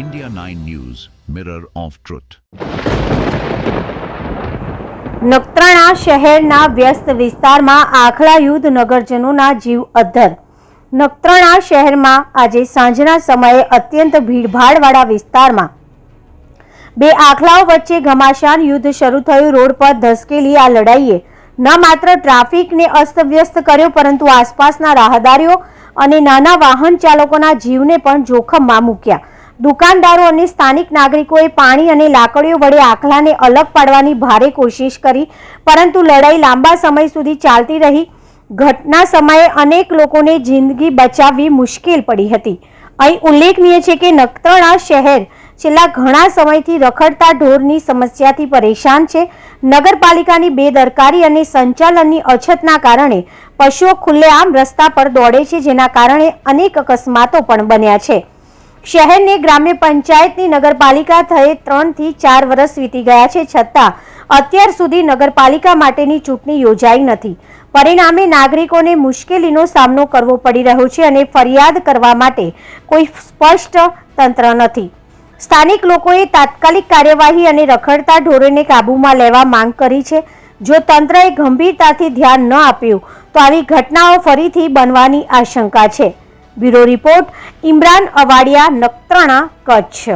India 9 News, Mirror of Truth. Nakhatrana શહેરના વ્યસ્ત વિસ્તારમાં આખલા યુદ્ધ નગરજનોના જીવ અદ્ધર નખત્રાણા શહેરમાં આજે સાંજના સમયે અત્યંત ભીડભાડવાળા વિસ્તારમાં બે આખલાઓ વચ્ચે ઘમાસાન યુદ્ધ શરૂ થયું. રોડ પર ધસકેલી આ લડાઈએ ન માત્ર ટ્રાફિકને અસ્તવ્યસ્ત કર્યો પરંતુ આસપાસના રાહદારીઓ અને નાના વાહન ચાલકોના જીવને પણ જોખમમાં મૂક્યા. દુકાનદારો અને સ્થાનિક નાગરિકોએ પાણી અને લાકડીઓ વડે આખલાને અલગ પાડવાની ભારે કોશિશ કરી, પરંતુ લડાઈ લાંબા સમય સુધી ચાલતી રહી. ઘટના સમયે અનેક લોકોને જિંદગી બચાવવી મુશ્કેલ પડી હતી. અહીં ઉલ્લેખનીય છે કે નખત્રાણા શહેર છેલ્લા ઘણા સમયથી રખડતા ઢોરની સમસ્યાથી પરેશાન છે. નગરપાલિકાની બેદરકારી અને સંચાલનની અછતના કારણે પશુઓ ખુલ્લેઆમ રસ્તા પર દોડે છે, જેના કારણે અનેક અકસ્માતો પણ બન્યા છે. શહેરની ગ્રામ્ય પંચાયતની નગરપાલિકા થયે ત્રણથી ચાર વર્ષ વીતી ગયા છે છતાં અત્યાર સુધી નગરપાલિકા માટેની ચૂંટણી યોજાઈ નથી. પરિણામે નાગરિકોને મુશ્કેલીનો સામનો કરવો પડી રહ્યો છે અને ફરિયાદ કરવા માટે કોઈ સ્પષ્ટ તંત્ર નથી. સ્થાનિક લોકોએ તાત્કાલિક કાર્યવાહી અને રખડતા ઢોરોને કાબૂમાં લેવા માંગ કરી છે. જો તંત્રએ ગંભીરતાથી ધ્યાન ન આપ્યું, તો આવી ઘટનાઓ ફરીથી બનવાની આશંકા છે. Bureau report. ઇમરાન અવાડિયા નખત્રાણા કચ્છ.